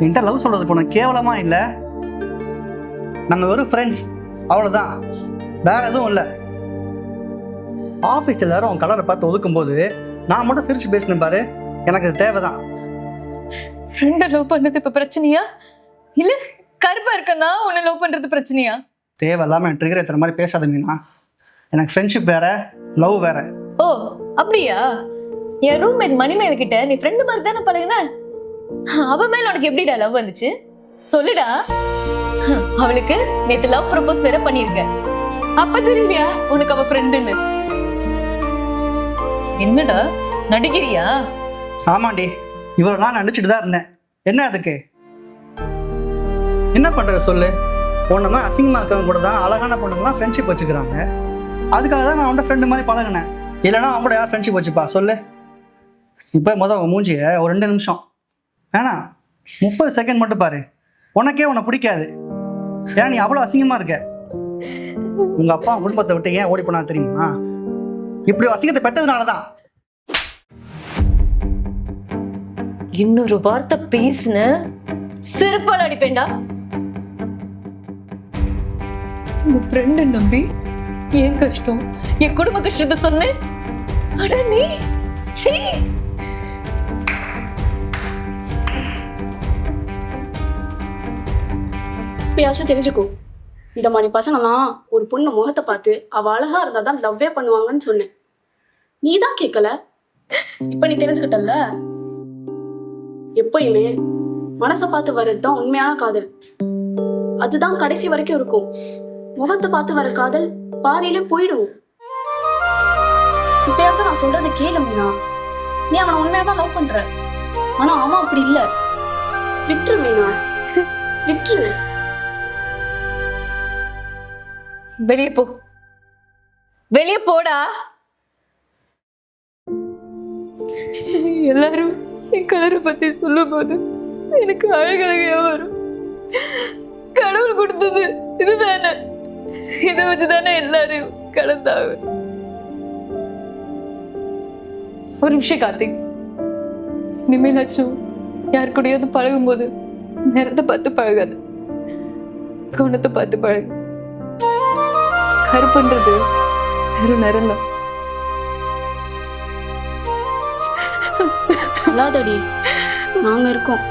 என்கிட்ட லவ் சொல்றதுக்கு உனக்கு கேவலமா இல்லை? நம்ம வெறும் ஃப்ரெண்ட்ஸ் அவ்வளோதான் வேற எதுவும் இல்லை. ஆஃபீஸ் எல்லாரும் உன் கலரை பார்த்து ஒதுக்கும்போது நான் மட்டும் சிரிச்சு பேசினேன் பாரு. எனக்கு அது தேவைதான். ஃப்ரெண்டை லவ் பண்ணது இப்ப பிரச்சனையா? இல்ல கருப்பா இருக்கனா உன்னை லவ் பண்றது பிரச்சனையா? தேவையில்லாமல் ட்ரிகர் ஏற்றுற மாதிரி பேசாத மீனா. எனக்கு ஃப்ரெண்ட்ஷிப் வேற லவ் வேற. ஓ அப்படியா? என் ரூம்மேட் மணிமேல் கிட்ட நீ ஃப்ரெண்டு மாதிரி தானே பழகுன? அவ மேல உனக்கு எப்படிடா லவ் வந்துச்சு? சொல்லுடா. அவளுக்கு நேத்து லவ் ப்ரப்போஸ் வேற பண்ணிருக்க அப்ப தெரியலையா உனக்கு அவ ஃப்ரெண்டுன்னு என்னடா நடிக்கிறியா? ஆமாண்டி இவ்வளோ நாள் நடிச்சிட்டு தான் இருந்தேன். என்ன அதுக்கு? என்ன பண்ணுறது சொல்லு? பொண்ணுமா அசிங்கமாக இருக்கிறவங்க கூட தான் அழகான பொண்ணுங்களாம் ஃப்ரெண்ட்ஷிப் வச்சுக்கிறாங்க. அதுக்காக தான் நான் அவன்கிட்ட ஃப்ரெண்டு மாதிரி பழகினேன். இல்லைனா அவன் கூட யார் ஃப்ரெண்ட்ஷிப் வச்சுப்பா? சொல்லு. இப்போ மொதல் உன் மூஞ்சிய ஒரு ரெண்டு நிமிஷம். வேணாம். முப்பது செகண்ட் மட்டும் பாரு. உனக்கே உன்னை பிடிக்காது. ஏன் நீ அவ்வளோ அசிங்கமாக இருக்க? உங்கள் அப்பா குடும்பத்தை விட்டு ஏன் ஓடி போனா தெரியுமா? இப்படி அசிங்கத்தை பெற்றதுனால தான் இன்னொரு வார்த்தை பேசுன. செருப்பால் அடிப்பேன்டா. உங்க ஃப்ரெண்டு நம்பி என் கஷ்டம்? என் குடும்ப கஷ்டத்தை சொன்னேன். அட நீ சீ இப்பயாச்சும் தெரிஞ்சுக்கோ. இந்த மாதிரி பசங்களாம் ஒரு பொண்ணு முகத்தை பார்த்து அவ அழகா இருந்தா தான் லவ்வே பண்ணுவாங்கன்னு சொன்னேன். நீ தான் கேட்கல இப்ப நீ தெரிஞ்சுக்கிட்டல்ல? எப்பயுமே மனசை பார்த்து வர்றது தான் உண்மையான காதல். அதுதான் கடைசி வரைக்கும் இருக்கும். முகத்தை பார்த்து வர காதல் பாதியிலே போயிடும். இப்பயாச்சும் நான் சொல்றதை கேளு மீனா. நீ அவனை உண்மையா தான் லவ் பண்ற. ஆனா அவன் அப்படி இல்ல. விட்டுரு மீனா. விட்டுரு. வெளியே போ. வெளியே போடா. எல்லாரும் என் கலரை பத்தி சொல்லும் போது எனக்கு அழகழகையா வரும். கடவுள் கொடுத்தது இதுதானே. இதை வச்சுதானே எல்லாரையும் கடந்தாங்க. ஒரு நிமிஷம் கார்த்திக். இனிமேலாச்சும் யார் கூடயாவது பழகும் போது நிறத்தை பார்த்து பழகாது. குணத்தை பார்த்து பழகு. கருப்புன்றது வெறும் நிறம் தான் அல்லாதடி நாங்க இருக்கோம்.